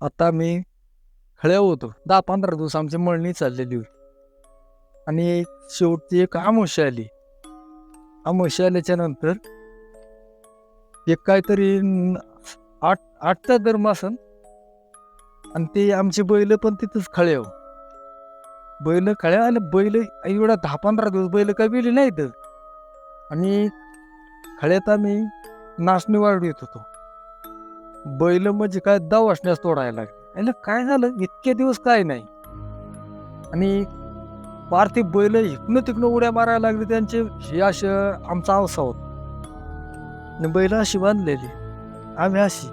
आता मी खळ्या होतो. दहा पंधरा दिवस आमची मळणी चाललेली होती. आणि शेवटची एक आमुष्य आली. आमुष्य आल्याच्यानंतर एक काहीतरी न- आठ आठचा धर्म असन. आणि ते आमचे बैल पण तिथंच खळे हो. बैल खळ्या आणि बैल एवढा दहा पंधरा दिवस बैल काय बिली नाहीत. आणि खळ्यात आम्ही नाचणी वाढवित होतो. बैल म्हणजे काय दव असण्यास तोडायला लागले. आणि काय झालं? इतके दिवस काय नाही. आणि पार्थिव बैल इकडनं तिकडनं उड्या मारायला लागले त्यांचे. हे असं आमचा अवसा होता. बैल अशी बांधलेली. आम्ही अशी.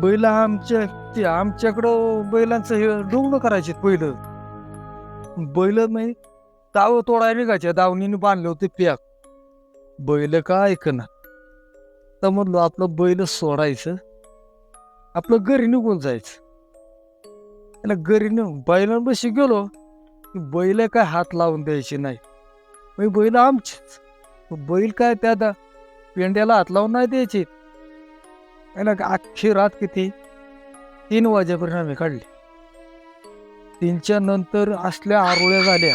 बैल आमच्या ते आमच्याकडं बैलांचं हे डोंगणं करायचे पहिलं. बैल म्हणजे दाव तोडायला निघायचे. दावणीने बांधले होते पॅक बैल का ऐकणार तर म्हणलो आपलं बैल सोडायचं. आपलं घरी निघून जायचं. त्याला घरी निघून बैलांपाशी गेलो की बैल काय हात लावून द्यायचे नाही. मग बैल आमचेच. बैल काय त्या पेंड्याला हात लावून नाही द्यायचे. त्याला अख्खी रात किती? तीन वाजेपर्यंत आम्ही काढली. तीनच्या नंतर असल्या आरोळ्या झाल्या.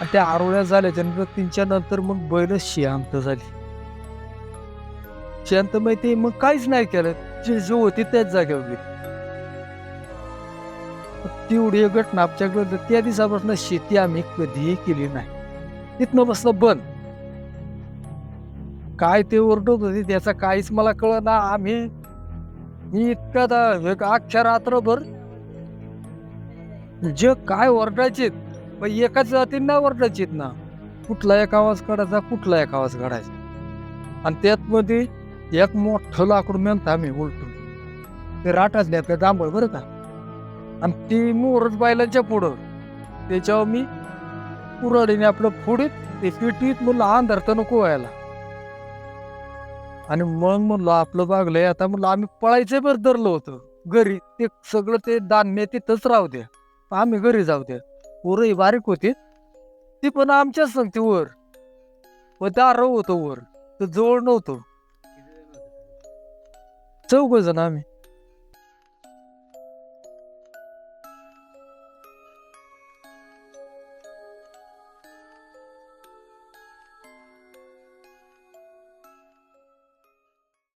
आणि त्या आरोळ्या झाल्याच्यानंतर तीनच्या नंतर मग बैल शांत झाली. शांत माहिती मग काहीच नाही केलं. जे जे होते त्याच जागेवर तेवढी घटना आमच्याकडे त्या दिवसापासून शेती आम्ही कधीही केली नाही. तिथनं बसलं बंद. काय ते ओरडत होते त्याचा काहीच मला कळ ना. आम्ही मी इतका दा- एक अख्ख्या रात्रभर जे काय ओरडायचे पण एकाच जातींना ओरडायचे ना. कुठला एक आवाज काढायचा कुठला एक आवाज काढायचा. आणि त्यात मध्ये एक मोठं लाकूड मेलतं आम्ही उलटून. ते राटाच आपल्या जांभळ बरं का? आणि ती मोरच बायलांच्या पुढं. त्याच्यावर मी कुराडीने आपलं फोडीत ते पिटीत म्हणलं अंधारता नको व्हायला. आणि मग म्हणलं आपलं बागलंय आता म्हणलं आम्ही पळायचं बरं धरलं होतं. घरी ते सगळं ते धान्य तिथंच राहू द्या. आम्ही घरी जाऊ द्या. पोरही बारीक होती. ती पण आमच्याच सांगते वर. व दार होतं वर. तर जवळ नव्हतं. चौघ जण आम्ही